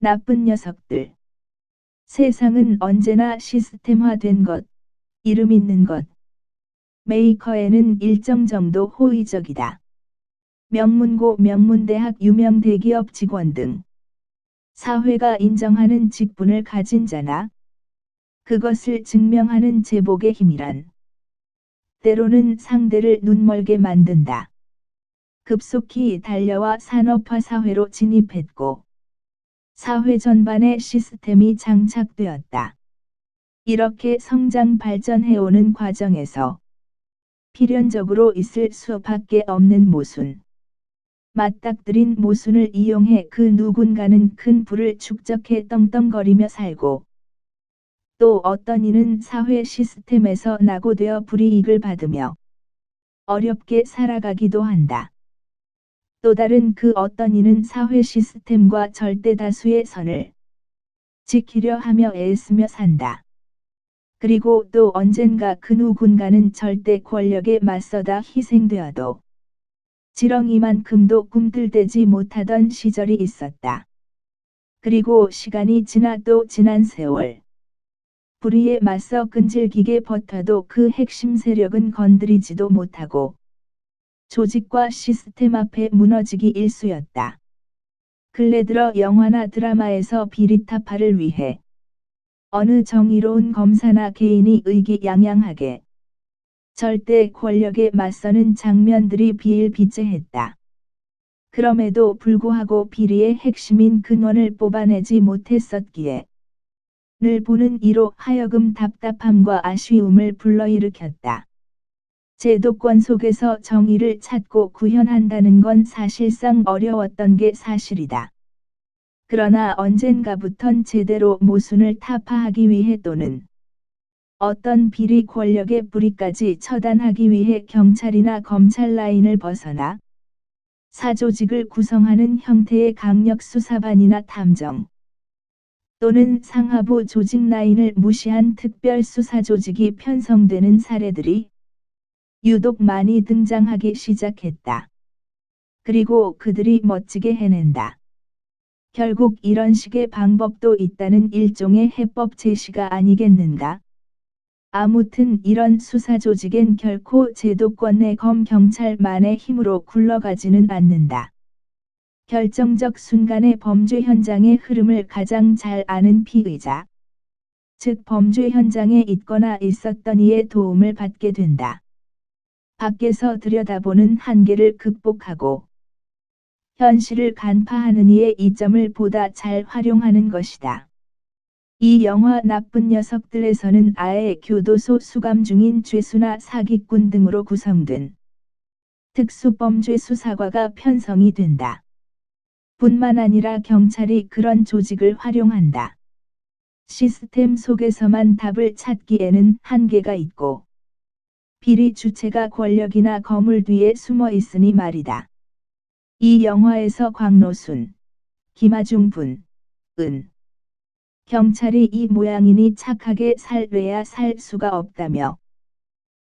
나쁜 녀석들. 세상은 언제나 시스템화된 것, 이름 있는 것. 메이커에는 일정 정도 호의적이다. 명문고 명문대학 유명 대기업 직원 등 사회가 인정하는 직분을 가진 자나 그것을 증명하는 제복의 힘이란 때로는 상대를 눈멀게 만든다. 급속히 달려와 산업화 사회로 진입했고 사회 전반의 시스템이 장착되었다. 이렇게 성장 발전해오는 과정에서 필연적으로 있을 수밖에 없는 모순. 맞닥뜨린 모순을 이용해 그 누군가는 큰 부를 축적해 떵떵거리며 살고 또 어떤 이는 사회 시스템에서 낙오되어 불이익을 받으며 어렵게 살아가기도 한다. 또 다른 그 어떤 이는 사회 시스템과 절대 다수의 선을 지키려 하며 애쓰며 산다. 그리고 또 언젠가 그 누군가는 절대 권력에 맞서다 희생되어도 지렁이만큼도 꿈틀대지 못하던 시절이 있었다. 그리고 시간이 지나 또 지난 세월. 불의에 맞서 끈질기게 버텨도 그 핵심 세력은 건드리지도 못하고 조직과 시스템 앞에 무너지기 일쑤였다. 근래 들어 영화나 드라마에서 비리타파를 위해 어느 정의로운 검사나 개인이 의기양양하게 절대 권력에 맞서는 장면들이 비일비재했다. 그럼에도 불구하고 비리의 핵심인 근원을 뽑아내지 못했었기에 늘 보는 이로 하여금 답답함과 아쉬움을 불러일으켰다. 제도권 속에서 정의를 찾고 구현한다는 건 사실상 어려웠던 게 사실이다. 그러나 언젠가부턴 제대로 모순을 타파하기 위해 또는 어떤 비리 권력의 뿌리까지 처단하기 위해 경찰이나 검찰 라인을 벗어나 사조직을 구성하는 형태의 강력 수사반이나 탐정 또는 상하부 조직 라인을 무시한 특별 수사 조직이 편성되는 사례들이 유독 많이 등장하기 시작했다. 그리고 그들이 멋지게 해낸다. 결국 이런 식의 방법도 있다는 일종의 해법 제시가 아니겠는가? 아무튼 이런 수사 조직엔 결코 제도권 내 검 경찰만의 힘으로 굴러가지는 않는다. 결정적 순간의 범죄 현장의 흐름을 가장 잘 아는 피의자, 즉 범죄 현장에 있거나 있었던 이의 도움을 받게 된다. 밖에서 들여다보는 한계를 극복하고 현실을 간파하는 이의 이점을 보다 잘 활용하는 것이다. 이 영화 나쁜 녀석들에서는 아예 교도소 수감 중인 죄수나 사기꾼 등으로 구성된 특수범죄 수사과가 편성이 된다. 뿐만 아니라 경찰이 그런 조직을 활용한다. 시스템 속에서만 답을 찾기에는 한계가 있고 비리 주체가 권력이나 거물 뒤에 숨어 있으니 말이다. 이 영화에서 광노순, 김아중 분, 은 경찰이 이 모양이니 착하게 살래야 살 수가 없다며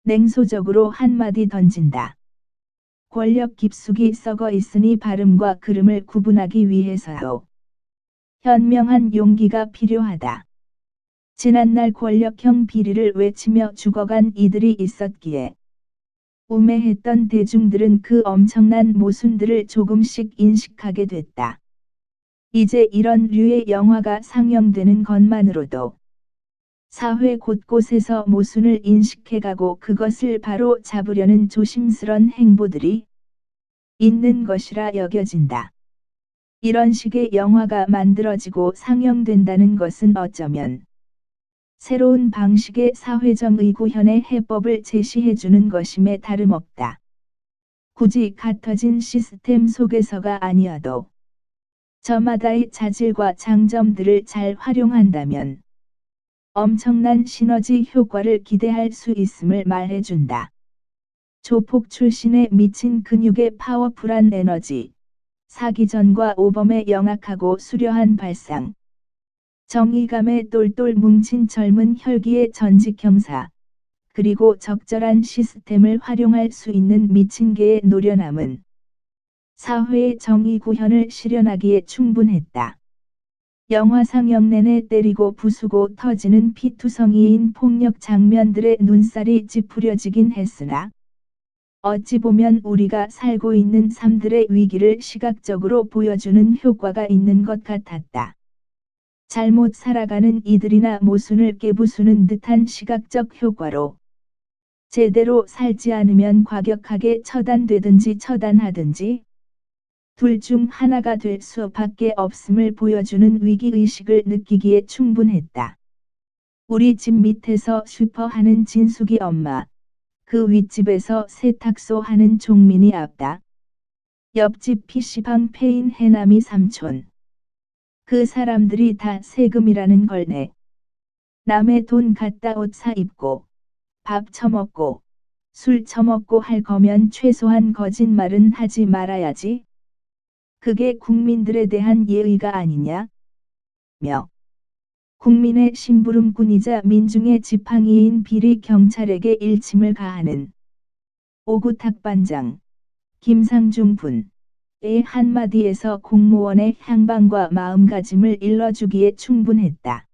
냉소적으로 한마디 던진다. 권력 깊숙이 썩어 있으니 발음과 그름을 구분하기 위해서요. 현명한 용기가 필요하다. 지난날 권력형 비리를 외치며 죽어간 이들이 있었기에 우매했던 대중들은 그 엄청난 모순들을 조금씩 인식하게 됐다. 이제 이런 류의 영화가 상영되는 것만으로도 사회 곳곳에서 모순을 인식해가고 그것을 바로 잡으려는 조심스런 행보들이 있는 것이라 여겨진다. 이런 식의 영화가 만들어지고 상영된다는 것은 어쩌면 새로운 방식의 사회정 의구현의 해법을 제시해주는 것임에 다름없다. 굳이 같아진 시스템 속에서가 아니어도 저마다의 자질과 장점들을 잘 활용한다면 엄청난 시너지 효과를 기대할 수 있음을 말해준다. 조폭 출신의 미친 근육의 파워풀한 에너지, 사기전과 오범의 영악하고 수려한 발상, 정의감에 똘똘 뭉친 젊은 혈기의 전직 형사, 그리고 적절한 시스템을 활용할 수 있는 미친 개의 노련함은 사회의 정의 구현을 실현하기에 충분했다. 영화 상 영 내내 때리고 부수고 터지는 피투성이인 폭력 장면들의 눈살이 찌푸려지긴 했으나 어찌 보면 우리가 살고 있는 삶들의 위기를 시각적으로 보여주는 효과가 있는 것 같았다. 잘못 살아가는 이들이나 모순을 깨부수는 듯한 시각적 효과로 제대로 살지 않으면 과격하게 처단되든지 처단하든지 둘 중 하나가 될 수밖에 없음을 보여주는 위기의식을 느끼기에 충분했다. 우리 집 밑에서 슈퍼하는 진숙이 엄마, 그 윗집에서 세탁소 하는 종민이 아빠, 옆집 PC방 페인 해남이 삼촌. 그 사람들이 다 세금이라는 걸 내. 남의 돈 갖다 옷 사 입고, 밥 처먹고, 술 처먹고 할 거면 최소한 거짓말은 하지 말아야지. 그게 국민들에 대한 예의가 아니냐? 며. 국민의 심부름꾼이자 민중의 지팡이인 비리 경찰에게 일침을 가하는 오구탁 반장 김상중 분 의 한마디에서 공무원의 향방과 마음가짐을 일러주기에 충분했다.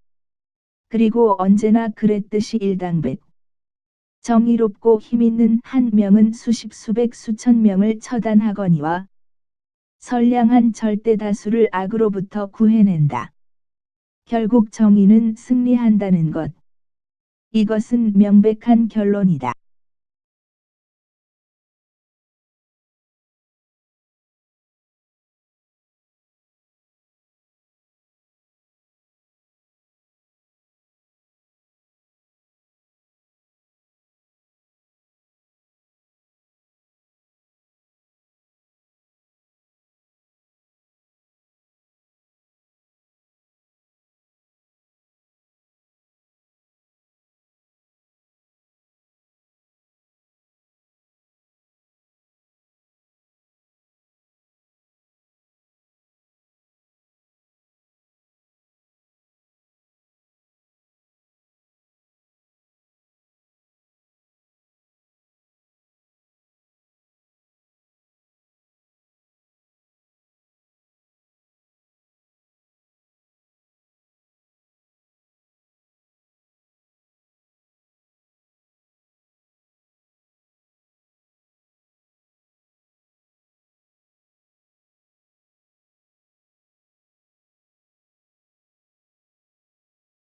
그리고 언제나 그랬듯이 일당백. 정의롭고 힘있는 한 명은 수십 수백 수천 명을 처단하거니와 선량한 절대 다수를 악으로부터 구해낸다. 결국 정의는 승리한다는 것. 이것은 명백한 결론이다.